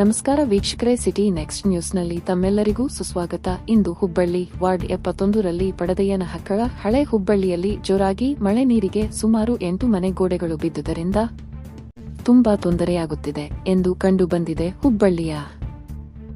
ನಮಸ್ಕಾರ ವೀಕ್ಷಕರೇ, city next ನ್ಯೂಸ್ನಲ್ಲಿ ತಮ್ಮೆಲ್ಲರಿಗೂ ಸುಸ್ವಾಗತ. ಇಂದು ಹುಬ್ಬಳ್ಳಿ, ವಾರ್ಡ್ ಎಪ್ಪತ್ತೊಂದರಲ್ಲಿ ಪಡದೆಯನ ಹಕ್ಕಳ ಹಳೆ ಹುಬ್ಬಳ್ಳಿಯಲ್ಲಿ ಜೋರಾಗಿ ಮಳೆ ನೀರಿಗೆ ಸುಮಾರು ಎಂಟು ಮನೆ ಗೋಡೆಗಳು ಬಿದ್ದುದರಿಂದ ತುಂಬಾ ತೊಂದರೆಯಾಗುತ್ತಿದೆ ಎಂದು ಕಂಡುಬಂದಿದೆ ಹುಬ್ಬಳ್ಳಿಯ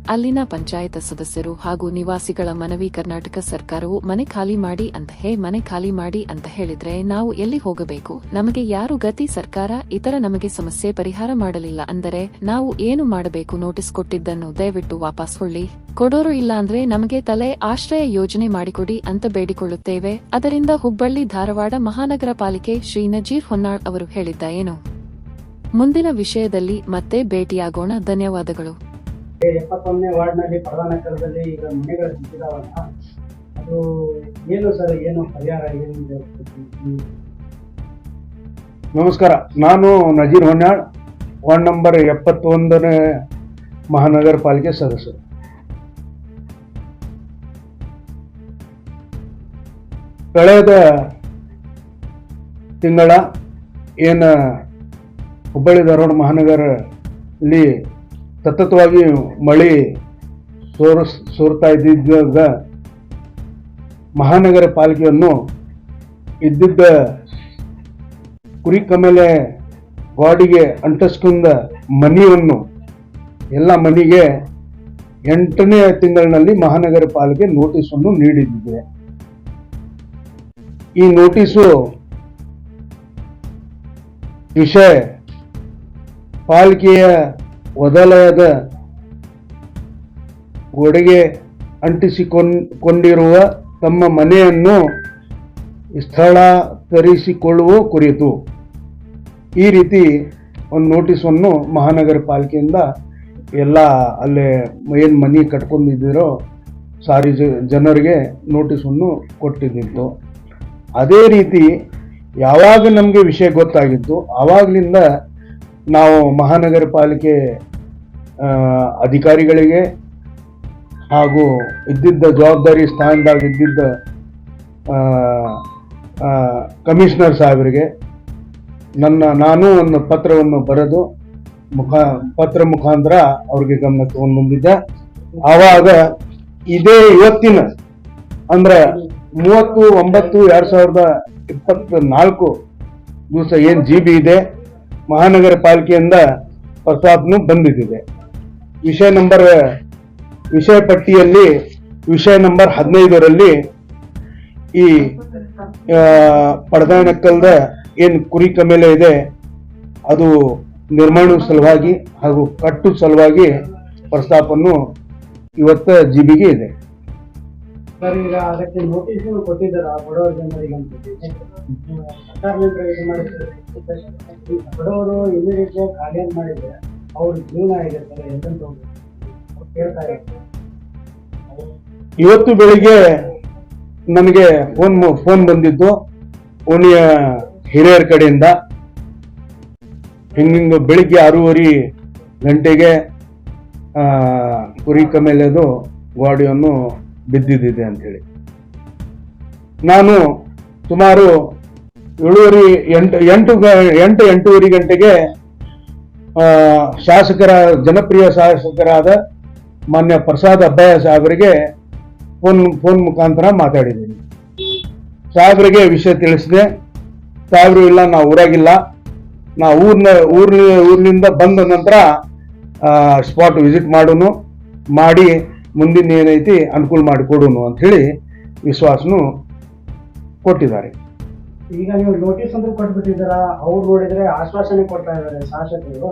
ಅಲ್ಲಿನ ಪಂಚಾಯತ್ ಸದಸ್ಯರು ಹಾಗೂ ನಿವಾಸಿಗಳ ಮನವಿ ಕರ್ನಾಟಕ ಸರ್ಕಾರವು ಮನೆ ಖಾಲಿ ಮಾಡಿ ಅಂತ ಹೇ, ಮನೆ ಖಾಲಿ ಮಾಡಿ ಅಂತ ಹೇಳಿದ್ರೆ ನಾವು ಎಲ್ಲಿ ಹೋಗಬೇಕು? ನಮಗೆ ಯಾರು ಗತಿ ಸರ್ಕಾರ? ಇತರ ನಮಗೆ ಸಮಸ್ಯೆ ಪರಿಹಾರ ಮಾಡಲಿಲ್ಲ ಅಂದರೆ ನಾವು ಏನು ಮಾಡಬೇಕು? ನೋಟಿಸ್ ಕೊಟ್ಟಿದ್ದನ್ನು ದಯವಿಟ್ಟು ವಾಪಸ್ ಕೊಳ್ಳಿ ಕೊಡೋರು ಇಲ್ಲ ಅಂದ್ರೆ ನಮಗೆ ತಲೆ ಆಶ್ರಯ ಯೋಜನೆ ಮಾಡಿಕೊಡಿ ಅಂತ ಬೇಡಿಕೊಳ್ಳುತ್ತೇವೆ. ಅದರಿಂದ ಹುಬ್ಬಳ್ಳಿ, ಧಾರವಾಡ ಮಹಾನಗರ ಪಾಲಿಕೆ ಶ್ರೀ ನಜೀರ್ ಹೊನ್ನಾಳ್ ಅವರು ಹೇಳಿದ್ದ ಏನು? ಮುಂದಿನ ವಿಷಯದಲ್ಲಿ ಮತ್ತೆ ಭೇಟಿಯಾಗೋಣ. ಧನ್ಯವಾದಗಳು. ಎಪ್ಪತ್ತೊಂದನೇ ವಾರ್ಡ್ನಲ್ಲಿ ಪ್ರಧಾನ ಕಾಲದಲ್ಲಿ ಈಗ ಮನೆಗಳು ಸಿಕ್ಕಿದಾವಲ್ಲ ಅದು ಏನು ಸರ್, ಏನು ಪರಿಹಾರ ಏನಿದೆ ನಮಸ್ಕಾರ, ನಾನು ನಜೀರ್ ಹೊನ್ನಾಳ್, ವಾರ್ಡ್ ನಂಬರ್ ಎಪ್ಪತ್ತೊಂದನೇ ಮಹಾನಗರ ಪಾಲಿಕೆ ಸದಸ್ಯರು. ಕಳೆದ ತಿಂಗಳ ಏನು ಹುಬ್ಬಳ್ಳಿ ಧಾರವಾಡ ಮಹಾನಗರಲ್ಲಿ ಸತತವಾಗಿ ಮಳೆ ಸೋರಿಸ್, ಸೋರ್ತಾ ಇದ್ದಿದ್ದಾಗ ಮಹಾನಗರ ಪಾಲಿಕೆಯನ್ನು ಇದ್ದಿದ್ದ ಕುರಿ ಕಮೇಲೆ ಬಾಡಿಗೆ ಅಂಟಿಸ್ಕೊಂಡ ಮನೆಯನ್ನು, ಎಲ್ಲ ಮನೆಗೆ ಎಂಟನೇ ತಿಂಗಳಿನಲ್ಲಿ ಮಹಾನಗರ ಪಾಲಿಕೆ ನೋಟಿಸನ್ನು ನೀಡಿದ್ದಿದೆ. ಈ ನೋಟಿಸು ವಿಷಯ ಪಾಲಿಕೆಯ ವಲಯದ ಗೋಡೆಗೆ ಅಂಟಿಸಿಕೊಂಡಿರುವ ತಮ್ಮ ಮನೆಯನ್ನು ಸ್ಥಳಾಂತರಿಸಿಕೊಳ್ಳುವ ಕುರಿತು ಈ ರೀತಿ ಒಂದು ನೋಟಿಸನ್ನು ಮಹಾನಗರ ಪಾಲಿಕೆಯಿಂದ ಎಲ್ಲ ಅಲ್ಲೇ ಏನು ಮನೆ ಕಟ್ಕೊಂಡಿದ್ದೀರೋ ಸಾರಿ ಜ- ಜನರಿಗೆ ನೋಟಿಸನ್ನು ಕೊಟ್ಟಿದ್ದಿತ್ತು. ಅದೇ ರೀತಿ ಯಾವಾಗ ನಮಗೆ ವಿಷಯ ಗೊತ್ತಾಗಿತ್ತು ಆವಾಗಲಿಂದ ನಾವು ಮಹಾನಗರ ಪಾಲಿಕೆ ಅಧಿಕಾರಿಗಳಿಗೆ ಹಾಗೂ ಇದ್ದಿದ್ದ ಜವಾಬ್ದಾರಿ ಸ್ಥಾನದಾಗ ಇದ್ದಿದ್ದ ಕಮಿಷನರ್ ಸಾಹೇಬರಿಗೆ ನನ್ನ, ನಾನು ಒಂದು ಪತ್ರವನ್ನು ಬರೆದು ಮುಖ, ಪತ್ರ ಮುಖಾಂತರ ಅವ್ರಿಗೆ ಗಮನ ತಗೊಂಡು ಆವಾಗ ಇದೇ ಇವತ್ತಿನ, ಅಂದ್ರೆ ಮೂವತ್ತು, ಒಂಬತ್ತು, ಎರಡು ಸಾವಿರದ ಇಪ್ಪತ್ತ ನಾಲ್ಕು ದಿವಸ ಏನ್ ಜಿ ಬಿ ಇದೆ ಮಹಾನಗರ ಪಾಲಿಕೆಯಿಂದ ಪ್ರಸ್ತಾಪನು ಬಂದಿದ್ದಿದೆ ವಿಷಯ ನಂಬರ್, ವಿಷಯ ಪಟ್ಟಿಯಲ್ಲಿ ವಿಷಯ ನಂಬರ್ ಹದಿನೈದರಲ್ಲಿ ಈ ಪಡದಾನಕ್ಕಲ್ದ ಏನು ಕುರಿ ಕಮೇಲೆ ಇದೆ, ಅದು ನಿರ್ಮಾಣ ಸಲುವಾಗಿ ಹಾಗೂ ಕಟ್ಟು ಸಲುವಾಗಿ ಪ್ರಸ್ತಾಪನ್ನು ಇವತ್ತ ಜಿಬಿಗೆ ಇದೆ. ಸರ್, ಈಗ ಅದಕ್ಕೆ ನೋಟಿಸ್ ಕೊಟ್ಟಿದ್ದಾರ ಬಡವರ ಜನರಿಗೆ ಅಂತ ಬಡವರು ಇಮಿಡಿಯೇಟ್ ಖಾಲಿ ಮಾಡಿದ್ರೆ ಅವ್ರ ಜೀವನ ಆಗಿರ್ತಾರೆ ಸರ್? ಎಂತೆಂತ ಕೇಳ್ತಾ ಇವತ್ತು ಬೆಳಿಗ್ಗೆ ನನಗೆ ಫೋನ್ ಫೋನ್ ಬಂದಿದ್ದು ಓಣಿಯ ಹಿರಿಯರ ಕಡೆಯಿಂದ. ಹಿಂಗಿಂಗ ಬೆಳಿಗ್ಗೆ ಆರೂವರೆ ಗಂಟೆಗೆ ಕುರಿ ಕಮೇಲೆದು ಗಾಡಿಯನ್ನು ಬಿದ್ದಿದ್ದಿದೆ ಅಂತೇಳಿ. ನಾನು ಸುಮಾರು ಏಳುವರೆ ಎಂಟು ಎಂಟು ಎಂಟು, ಎಂಟೂವರೆ ಗಂಟೆಗೆ ಶಾಸಕರ, ಜನಪ್ರಿಯ ಶಾಸಕರಾದ ಮಾನ್ಯ ಪ್ರಸಾದ್ ಅಬ್ಬಯ್ಯ ಅವರಿಗೆ ಫೋನ್ ಫೋನ್ ಮುಖಾಂತರ ಮಾತಾಡಿದ್ದೀನಿ. ಸಾಹೇಬರಿಗೆ ವಿಷಯ ತಿಳಿಸಿದೆ. ಸಾಹೇಬರು ಇಲ್ಲ, ನಾವು ಊರಾಗಿಲ್ಲ. ನಾ ಊರ್ನ, ಊರಿನ, ಊರಿನಿಂದ ಬಂದ ನಂತರ ಸ್ಪಾಟ್ ವಿಸಿಟ್ ಮಾಡೋನು, ಮಾಡಿ ಮುಂದಿನ ಏನೈತಿ ಅನುಕೂಲ ಮಾಡಿಕೊಡೋನು ಅಂತ ಹೇಳಿ ವಿಶ್ವಾಸನು ಕೊಟ್ಟಿದ್ದಾರೆ. ಈಗ ನೀವು ನೋಟಿಸ್ ಅಂತ ಕೊಟ್ಬಿಟ್ಟಿದ್ದೀರಾ ಅವ್ರು ನೋಡಿದ್ರೆ ಆಶ್ವಾಸನೆ ಕೊಡ್ತಾ ಇದ್ದಾರೆ ಶಾಸಕರು.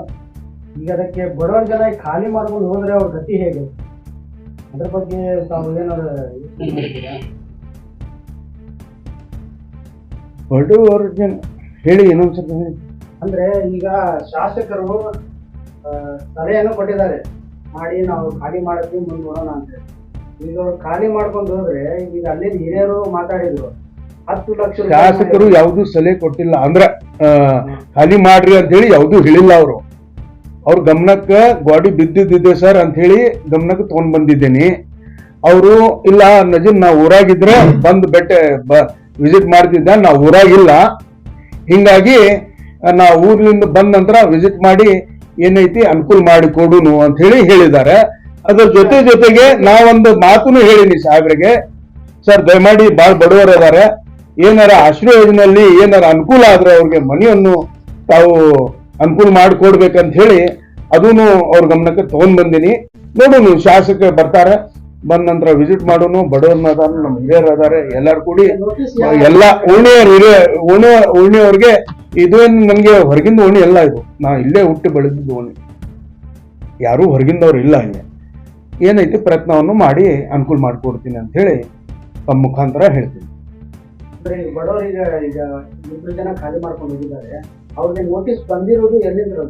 ಈಗ ಅದಕ್ಕೆ ಬಡವರ ಜನ ಖಾಲಿ ಮಾಡ್ಕೊಂಡು ಹೋದ್ರೆ ಅವ್ರ ಗತಿ ಹೇಗೆ? ಅದ್ರ ಬಗ್ಗೆ ತಾವು ಏನಾದ್ರು ಬಡವರ ಜನ ಹೇಳಿ ಇನ್ನೊಂದ್ಸತಿ ಹೇಳಿ ಅಂದ್ರೆ ಈಗ ಶಾಸಕರು ಸಲಹೆಯನ್ನು ಕೊಟ್ಟಿದ್ದಾರೆ. ಮಾಡಿ ನಾವು ಖಾಲಿ ಮಾಡಿದ್ವಿ ಮುಂದೆ ನೋಡೋಣ ಅಂತ. ಈಗ ಅವ್ರು ಖಾಲಿ ಮಾಡ್ಕೊಂಡು ಹೋದ್ರೆ ಈಗ ಅಲ್ಲಿನ ಹಿರಿಯರು ಮಾತಾಡಿದ್ರು ಹತ್ತು ಲಕ್ಷ ಶಾಸಕರು ಯಾವುದು ಸಲಹೆ ಕೊಟ್ಟಿಲ್ಲ. ಅಂದ್ರ ಖಾಲಿ ಮಾಡ್ರಿ ಅಂತ ಹೇಳಿ ಯಾವುದು ಹೇಳಿಲ್ಲ ಅವರು. ಅವ್ರ ಗಮನಕ್ಕೆ ಗಾಡಿ ಬಿದ್ದಿದ್ದಿದೆ ಸರ್ ಅಂತ ಹೇಳಿ ಗಮನಕ್ಕೆ ತಗೊಂಡ್ ಬಂದಿದ್ದೀನಿ. ಅವರು ಇಲ್ಲ ನಜೀನ್ ನಾ ಊರಾಗಿದ್ರೆ ಬಂದು ಬೆಟ್ಟ ವಿಸಿಟ್ ಮಾಡ್ತಿದ್ದ ನಾ ಊರಾಗಿಲ್ಲ. ಹಿಂಗಾಗಿ ನಾ ಊರ್ಲಿಂದ ಬಂದ ನಂತರ ವಿಸಿಟ್ ಮಾಡಿ ಏನೈತಿ ಅನುಕೂಲ ಮಾಡಿ ಕೊಡುನು ಅಂತ ಹೇಳಿ ಹೇಳಿದ್ದಾರೆ. ಅದ್ರ ಜೊತೆ ಜೊತೆಗೆ ನಾವೊಂದು ಮಾತನ್ನು ಹೇಳಿನಿ ಸಾಹೇಬ್ರಿಗೆ. ಸರ್ ದಯಮಾಡಿ ಬಾಳ್ ಬಡವರು ಇದಾರೆ ಏನಾರ ಆಶ್ರಯ ಯೋಜನೆಯಲ್ಲಿ ಏನಾರ ಅನುಕೂಲ ಆದ್ರೆ ಅವ್ರಿಗೆ ಮನೆಯನ್ನು ತಾವು ಅನುಕೂಲ ಮಾಡಿಕೊಡ್ಬೇಕಂತ ಹೇಳಿ ಅದನ್ನು ಅವ್ರ ಗಮನಕ್ಕೆ ತಗೊಂಡ್ ಬಂದಿನಿ. ನೋಡೋನು ಶಾಸಕ ಬರ್ತಾರೆ. ಬಂದ ನಂತರ ವಿಸಿಟ್ ಮಾಡೋನು. ಬಡವರ್ನ ಅದಾರ ನಮ್ಮ ಹಿರಿಯರು ಅದಾರೆ. ಎಲ್ಲಾರು ಕೂಡಿ ಎಲ್ಲಾ ಓಣಿಯರ್ ಹಿರಿಯ ಇದೇನು ನನಗೆ ಹೊರಗಿಂದ ಓಣಿ ಎಲ್ಲ ಇದು. ನಾ ಇಲ್ಲೇ ಹುಟ್ಟಿ ಬೆಳೆದಿದ್ದು ಓಣಿ. ಯಾರೂ ಹೊರಗಿಂದವ್ರು ಇಲ್ಲ ಇಲ್ಲಿ ಏನೈತಿ ಪ್ರಯತ್ನವನ್ನು ಮಾಡಿ ಅನುಕೂಲ ಮಾಡಿಕೊಡ್ತೀನಿ ಅಂತ ಹೇಳಿ ತಮ್ಮ ಮುಖಾಂತರ ಹೇಳ್ತೀನಿ. ಬಡವರು ಈಗ ಈಗ ಇಬ್ರು ಜನ ಖಾಲಿ ಮಾಡ್ಕೊಂಡು ಹೋಗಿದ್ದಾರೆ. ಅವ್ರಿಗೆ ನೋಟಿಸ್ ಬಂದಿರೋದು ಎಲ್ಲಿಂದ?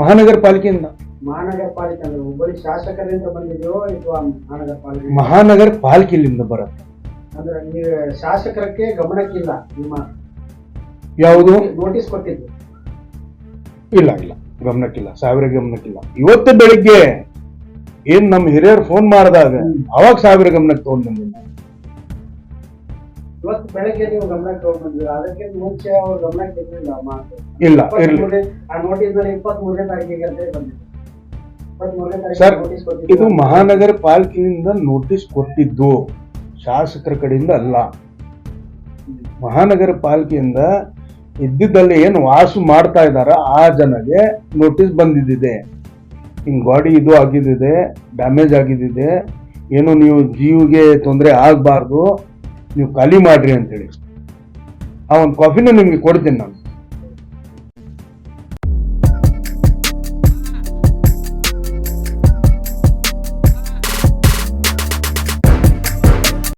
ಮಹಾನಗರ ಪಾಲಿಕೆಯಿಂದ. ಮಹಾನಗರ ಪಾಲಿಕೆ ಅಂದ್ರೆ ಹುಬ್ಬಳ್ಳಿ ಶಾಸಕರಿಂದ ಬಂದಿದೆಯೋ ಇದು ಮಹಾನಗರ ಪಾಲಿಕೆ? ಮಹಾನಗರ ಪಾಲಿಕೆಯಿಂದ ಬರುತ್ತೆ. ಅಂದ್ರೆ ನೀವು ಶಾಸಕರಕ್ಕೆ ಗಮನಕ್ಕಿಲ್ಲ ನಿಮ್ಮ ಯಾವುದು? ನೋಟಿಸ್ ಕೊಟ್ಟಿದ್ದು. ಇಲ್ಲ ಇಲ್ಲ. ಗಮನಕ್ಕಿಲ್ಲ. ಸಾವಿರ ಗಮನಕ್ಕಿಲ್ಲ. ಇವತ್ತು ಬೆಳಿಗ್ಗೆ ಏನ್ ನಮ್ಮ ಹಿರಿಯರು ಫೋನ್ ಮಾಡಿದಾಗ ಅವಾಗ ಸಾವಿರ ಗಮನಕ್ಕೆ ತಗೊಂಡ್ ಬಂದಿಲ್ಲ ಇವತ್ತು ಬೆಳಗ್ಗೆ ನೀವು ಗಮನಕ್ಕೆ ತಗೊಂಡ್ಬಂದಿದ್ದೀರ ಅದಕ್ಕೆ ಮುಂಚೆ ಅವ್ರು ಗಮನಕ್ಕೆ ಇರಲಿಲ್ಲ ಮಾತು. ಇಲ್ಲ ಇರಲಿ ಆ ನೋಟಿಸ್ನಲ್ಲಿ ಇಪ್ಪತ್ತ್ ಮೂರನೇ ತಾರೀಕಿಗೆ ಅಂತ ಬಂದಿದೆ ಸರ್, ಇದು ಮಹಾನಗರ ಪಾಲಿಕೆಯಿಂದ ನೋಟಿಸ್ ಕೊಟ್ಟಿದ್ದು. ಶಾಸಕರ ಕಡೆಯಿಂದ ಅಲ್ಲ. ಮಹಾನಗರ ಪಾಲಿಕೆಯಿಂದ ಇದ್ದಿದ್ದಲ್ಲಿ ಏನು ವಾಸು ಮಾಡ್ತಾ ಇದಾರ, ಆ ಜನಗೆ ನೋಟಿಸ್ ಬಂದಿದ್ದಿದೆ. ಹಿಂಗ್ ಗಾಡಿ ಇದು ಆಗಿದ್ದಿದೆ ಡ್ಯಾಮೇಜ್ ಆಗಿದ್ದಿದೆ, ಏನು ನೀವು ಜೀವಿಗೆ ತೊಂದರೆ ಆಗಬಾರ್ದು, ನೀವು ಖಾಲಿ ಮಾಡ್ರಿ ಅಂತೇಳಿ. ಆ ಒಂದು ಕಾಫಿನೂ ನಿಮಗೆ ಕೊಡ್ತೀನಿ ನಾನು.